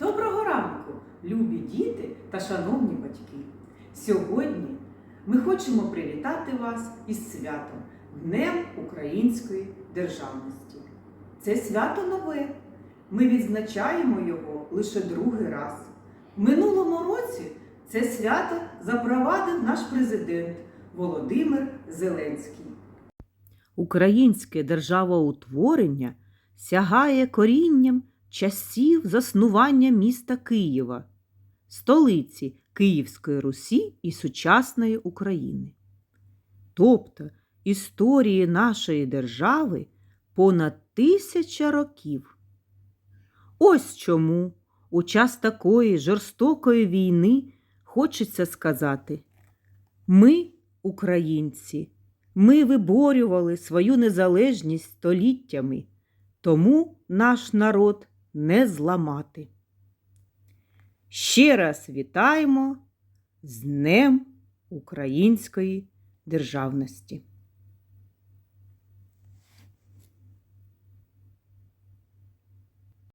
Доброго ранку, любі діти та шановні батьки. Сьогодні ми хочемо привітати вас із святом Днем Української державності. Це свято нове. Ми відзначаємо його лише другий раз. В минулому році це свято запровадив наш президент Володимир Зеленський. Українське державоутворення сягає корінням часів заснування міста Києва, столиці Київської Русі і сучасної України. Тобто історії нашої держави понад тисяча років. Ось чому у час такої жорстокої війни хочеться сказати: ми, українці, ми виборювали свою незалежність століттями, тому наш народ не зламати. Ще раз вітаємо з Днем Української державності.